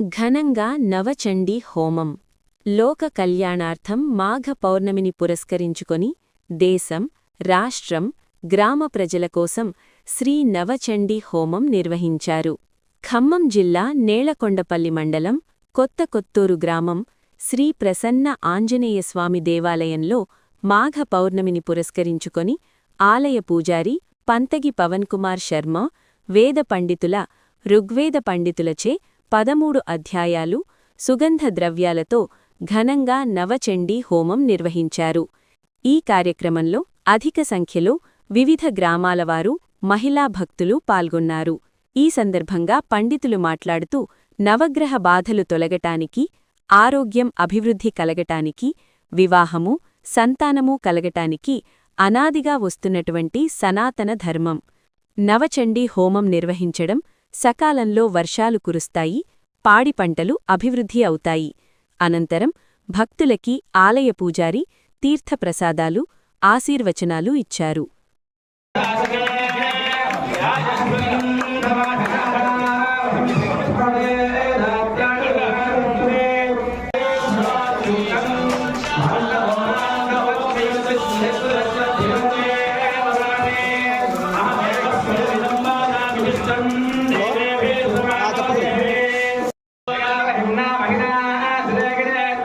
ఘనంగా నవచండీ హోమం లోక కళ్యాణార్థం మాఘ పౌర్ణమిని పురస్కరించుకొని దేశం రాష్ట్రం గ్రామ ప్రజల కోసం శ్రీ నవచండీ హోమం నిర్వహించారు. ఖమ్మం జిల్లా నేలకొండపల్లి మండలం కొత్త కొత్తూరు గ్రామం శ్రీ ప్రసన్న ఆంజనేయస్వామి దేవాలయంలో మాఘ పౌర్ణమిని పురస్కరించుకొని ఆలయ పూజారి పంతగి పవన్ కుమార్ శర్మ వేద పండితుల ఋగ్వేద పండితులచే పదమూడు అధ్యాయాలు సుగంధ ద్రవ్యాలతో ఘనంగా నవచండీ హోమం నిర్వహించారు. ఈ కార్యక్రమంలో అధిక సంఖ్యలో వివిధ గ్రామాలవారు మహిళా భక్తులు పాల్గొన్నారు. ఈ సందర్భంగా పండితులు మాట్లాడుతూ నవగ్రహ బాధలు తొలగటానికి ఆరోగ్యం అభివృద్ధి కలగటానికి వివాహము సంతానము కలగటానికి అనాదిగా వస్తున్నటువంటి సనాతన ధర్మం. నవచండీ హోమం నిర్వహించడం సకాలంలో వర్షాలు కురుస్తాయి పాడి పంటలు అభివృద్ధి అవుతాయి. అనంతరం భక్తులకి ఆలయ పూజారి తీర్థప్రసాదాలు ఆశీర్వచనాలు ఇచ్చారు.